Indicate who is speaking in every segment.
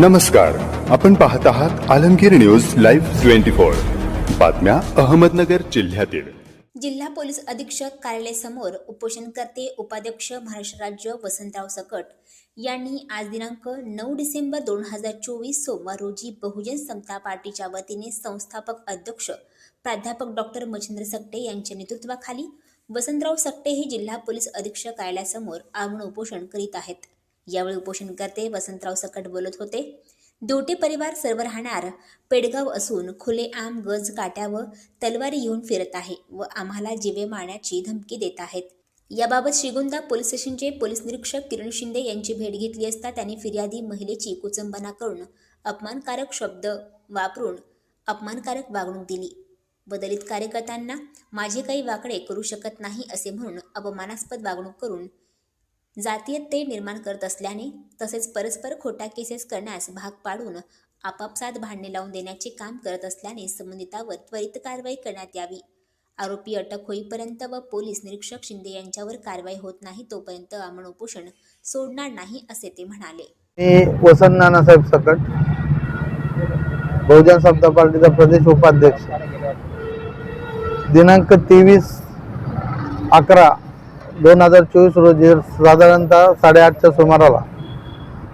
Speaker 1: नमस्कार. आपण पाहत आहात Alamgir news live twenty four. बातम्या अहमदनगर जिल्ह्यातील.
Speaker 2: जिल्हा पोलीस अधीक्षक कार्यालयासमोर उपोषणकर्ते उपाध्यक्ष महाराष्ट्र राज्य वसंतराव सकट यांनी आज दिनांक नऊ डिसेंबर दोन हजार चोवीस सोमवार रोजी बहुजन समता पार्टीच्या वतीने संस्थापक अध्यक्ष प्राध्यापक डॉक्टर मच्छिंद्र सकटे यांच्या नेतृत्वाखाली वसंतराव सकटे हे जिल्हा पोलीस अधीक्षक कार्यालयासमोर आमरण उपोषण करीत आहेत. यावेळी उपोषणकर्ते वसंतराव सकट बोलत होते. दोटे परिवार सर्व राहणार पेडगाव असून खुलेआम गज काट्या व तलवारी येऊन फिरत आहे व आम्हाला जिवे मारण्याची धमकी देत आहेत. याबाबत श्रीगोंदा पोलीस स्टेशनचे पोलीस निरीक्षक किरण शिंदे यांची भेट घेतली असता त्यांनी फिर्यादी महिलेची कुचंबना करून अपमानकारक शब्द वापरून अपमानकारक वागणूक दिली. व दलित कार्यकर्त्यांना माझे काही वाकडे करू शकत नाही असे म्हणून अपमानास्पद वागणूक करून जातीयते निर्माण करत असल्याने तसेच परस्पर खोटा केसेस करण्यास भाग पाडून आपापसात भांडणे लावून देण्याचे काम करत असल्याने संबंधितावर त्वरित कारवाई करण्यात यावी. आरोपी अटक होईपर्यंत व पोलीस निरीक्षक शिंदे यांच्यावर कारवाई होत नाही तोपर्यंत आमण उपोषण सोडणार नाही असे ते म्हणाले.
Speaker 3: मी वसंत नानासाहेब सकट बहुजन समता पार्टीचा प्रदेश उपाध्यक्ष. दिनांक तेवीस अकरा दोन हजार चोवीस रोजी साधारणतः साडेआठच्या सुमाराला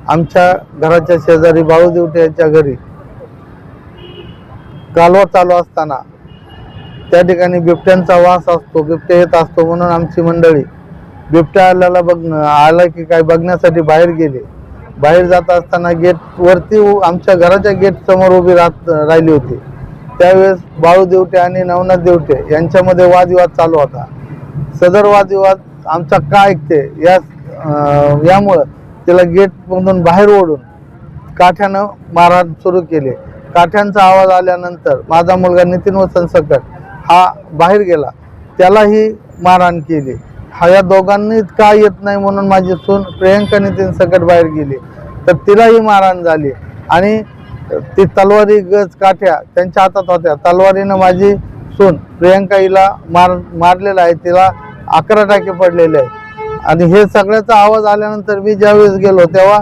Speaker 3: आमच्या घराच्या शेजारी बाळूदेवटे यांच्या घरी कालवा चालू असताना त्या ठिकाणी बिबट्यांचा वास असतो बिबट्या येत असतो म्हणून आमची मंडळी बिबट्या आल्याला बघ आला की काय बघण्यासाठी बाहेर गेले. बाहेर जात असताना गेट वरती उ- आमच्या घराच्या गेट समोर उभी राहत राहिली होती. त्यावेळेस बाळू देवटे आणि नवनाथ देवटे यांच्यामध्ये वादविवाद चालू होता. सदर वादविवाद आमचा का ऐकते? या यामुळं तिला गेटमधून बाहेर ओढून काठ्यानं मारहाण सुरू केले. काठ्यांचा आवाज आल्यानंतर माझा मुलगा नितीन वसंत सकट हा बाहेर गेला. त्यालाही मारहाण केली. हा या दोघांनी का येत नाही म्हणून माझी सून प्रियंका नितीन सकट बाहेर गेली. तर तिलाही मारहाण झाली. आणि ती तलवारी गज काठ्या त्यांच्या हातात होत्या. तलवारीनं माझी सून प्रियंका हिला मार मारलेला आहे. तिला अकरा टाके पडलेले आहे आणि हे सगळ्याचा आवाज आल्यानंतर मी ज्यावेळेस गेलो तेव्हा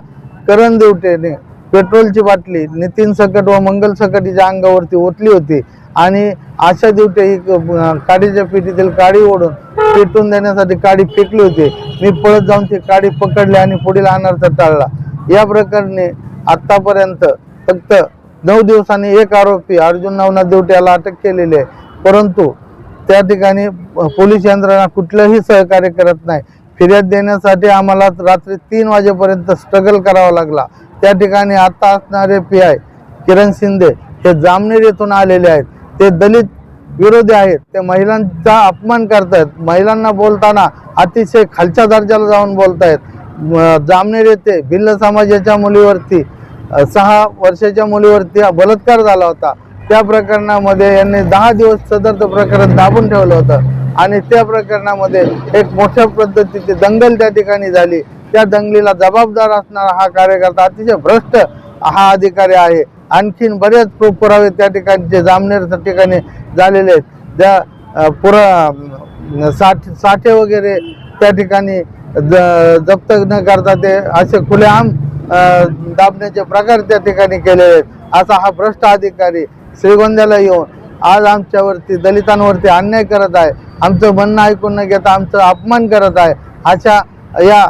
Speaker 3: करण देवटेने पेट्रोलची बाटली नितीन सकट व मंगल सकटीच्या हिच्या अंगावरती ओतली होती. आणि आशा देवटे ही काडीच्या पेटीतील काडी ओढून पेटून देण्यासाठी काडी फेकली होती. मी पळत जाऊन ती काडी पकडली आणि पुढील अनर्थ टाळला. या प्रकरणी आतापर्यंत फक्त नऊ दिवसांनी एक आरोपी अर्जुन नवनाथ देवटे याला अटक केलेली आहे. परंतु त्या ठिकाणी पोलीस यंत्रणा कुठलंही सहकार्य करत नाही. फिर्याद देण्यासाठी आम्हाला रात्री तीन वाजेपर्यंत स्ट्रगल करावा लागला. त्या ठिकाणी आता असणारे पी आय किरण शिंदे हे जामनेर येथून आलेले आहेत. ते दलित विरोधी आहेत. ते महिलांचा अपमान करतायत. महिलांना बोलताना अतिशय खालच्या दर्जाला जाऊन बोलतायत. जामनेर येथे भिल्ल समाजाच्या मुलीवरती सहा वर्षाच्या मुलीवरती बलात्कार झाला होता. त्या प्रकरणामध्ये यांनी दहा दिवस सदर प्रकरण दाबून ठेवलं होतं. आणि त्या प्रकरणामध्ये एक मोठ्या पद्धतीची दंगल त्या ठिकाणी झाली. त्या दंगलीला जबाबदार असणारा हा कार्यकर्ता अतिशय भ्रष्ट हा अधिकारी आहे. आणखीन बरेच पुरावे त्या ठिकाणचे जामनेर त्या ठिकाणी झालेले आहेत. त्या पुरा साठ साठे वगैरे त्या ठिकाणी ज- जप्त न करता ते असे खुलेआम दाबण्याचे प्रकार त्या ठिकाणी केलेले आहेत. असा हा भ्रष्ट अधिकारी श्रीगोंद्याला येऊन आज आमच्यावरती दलितांवरती अन्याय करत आहे. आमचं म्हणणं ऐकून न घेता आमचं अपमान करत आहे. अशा या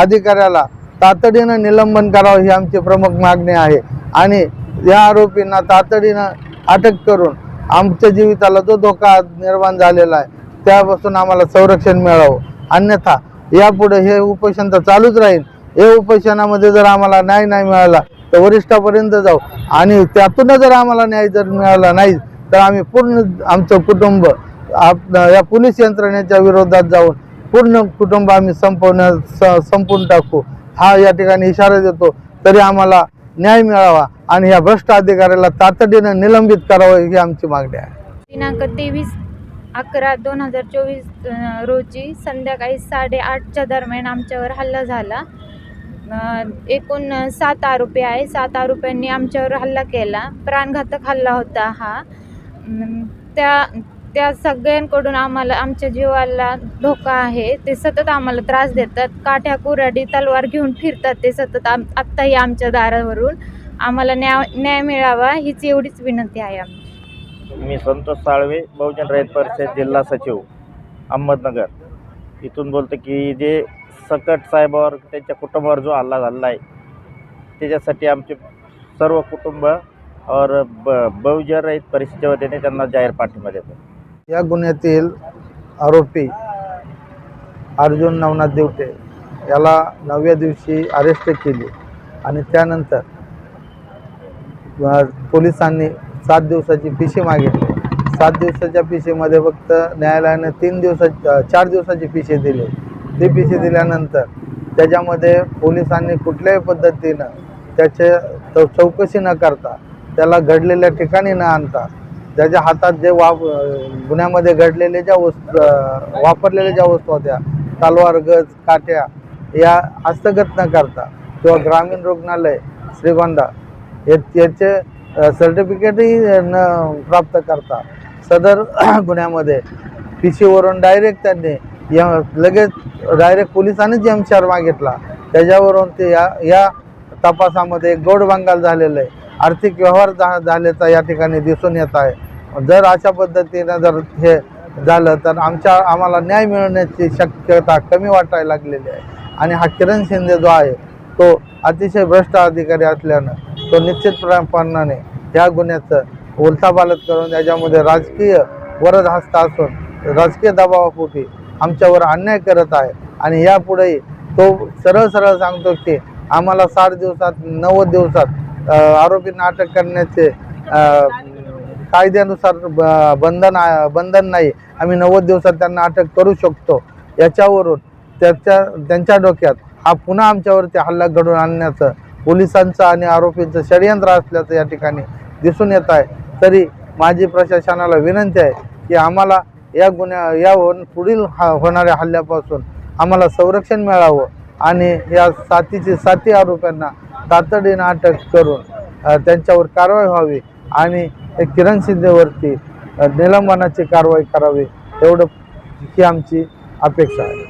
Speaker 3: अधिकाऱ्याला तातडीनं निलंबन करावं ही आमची प्रमुख मागणी आहे. आणि या आरोपींना तातडीनं अटक करून आमच्या जीविताला जो धोका निर्माण झालेला आहे त्यापासून आम्हाला संरक्षण मिळावं. अन्यथा यापुढे हे उपोषण तर चालूच राहील. हे उपोषणामध्ये जर आम्हाला न्याय नाही मिळाला तर वरिष्ठापर्यंत जाऊ. आणि त्यातून जर आम्हाला न्याय जर मिळाला नाही तर आम्ही पूर्ण आमचं कुटुंब आप या पोलीस यंत्रणेच्या विरोधात जाऊन पूर्ण कुटुंब आम्ही संपवण्या संपून संपवून टाकू. हा या ठिकाणी इशारा देतो तरी आम्हाला न्याय मिळावा आणि या भ्रष्ट अधिकाऱ्याला तातडीनं निलंबित करावं ही आमची मागणी आहे.
Speaker 4: दिनांक तेवीस अकरा दोन हजार चोवीस रोजी संध्याकाळी साडेआठच्या दरम्यान आमच्यावर हल्ला झाला. एकूण सात आरोपी आहे सात आरोपींनी आमच्यावर हल्ला केला. प्राणघातक हल्ला होता हा. त्या त्या सगळ्यांकडून आम्हाला आमच्या जीवाला धोका आहे. ते सतत आम्हाला त्रास देतात. काठ्या कुऱ्हाडी तलवार घेऊन फिरतात. ते सतत आम आत्ताही आमच्या दारावरून आम्हाला न्याय न्याय मिळावा हीच एवढीच विनंती आहे आमची.
Speaker 5: मी संतोष साळवे बहुजन रयत परिषद जिल्हा सचिव अहमदनगर. इथून बोलतो की जे सकट साहेबावर त्यांच्या कुटुंबावर जो हल्ला झालेला आहे त्याच्यासाठी आमचे सर्व कुटुंब और ब बहुजन रहित परिषदेच्या वतीने त्यांना जाहीर पाठिंबा देतो.
Speaker 3: या गुन्ह्यातील आरोपी अर्जुन नवनाथ देवटे याला नवव्या दिवशी अरेस्ट केले आणि त्यानंतर पोलिसांनी सात दिवसाची पिशी मागितली. सात दिवसाच्या पिशीमध्ये फक्त न्यायालयाने तीन दिवसा चार दिवसाची पिशी दिली. सी पी सी दिल्यानंतर त्याच्यामध्ये पोलिसांनी कुठल्याही पद्धतीनं त्याचे चौ चौकशी न करता त्याला घडलेल्या ठिकाणी न आणता त्याच्या हातात जे वाप गुन्ह्यामध्ये घडलेले ज्या वस्तू वापरलेल्या ज्या वस्तू होत्या तलवार गज काट्या या हस्तगत न करता किंवा ग्रामीण रुग्णालय श्रीगोंदा हे- याचे सर्टिफिकेटही न प्राप्त करता सदर गुन्ह्यामध्ये पी सीवरून डायरेक्ट त्यांनी या लगेच डायरेक्ट पोलिसांनीच एम चार मागितला त्याच्यावरून ते या या तपासामध्ये गोड बंगाल झालेलं आहे. आर्थिक व्यवहार झा झाल्याचा या ठिकाणी दिसून येत आहे. जर अशा पद्धतीनं जर हे झालं तर आमच्या आम्हाला न्याय मिळण्याची शक्यता कमी वाटायला लागलेली आहे. आणि हा किरण शिंदे जो आहे तो अतिशय भ्रष्ट अधिकारी असल्यानं तो निश्चितपणाने या गुन्ह्याचं उलथापालत करून त्याच्यामध्ये राजकीय वरद हस्त असून राजकीय दबावापोटी आमच्यावर अन्याय करत आहे. आणि यापुढेही तो सरळ सरळ सांगतो की आम्हाला साठ दिवसात नव्वद दिवसात आरोपींना अटक करण्याचे कायद्यानुसार ब- बंधन बंधन नाही. आम्ही नव्वद दिवसात त्यांना अटक करू शकतो. याच्यावरून त्याच्या त्यांच्या डोक्यात हा पुन्हा आमच्यावरती हल्ला घडवून आणण्याचं पोलिसांचं आणि आरोपींचं षडयंत्र असल्याचं या ठिकाणी दिसून येत आहे. तरी माझी प्रशासनाला विनंती आहे की आम्हाला या गुन्ह्या या पुढील हा होणाऱ्या हल्ल्यापासून आम्हाला संरक्षण मिळावं आणि या साथीची साथी आरोप्यांना तातडीनं अटक करून त्यांच्यावर कारवाई व्हावी आणि किरण शिंदेवरती निलंबनाची कारवाई करावी एवढं ही आमची अपेक्षा आहे.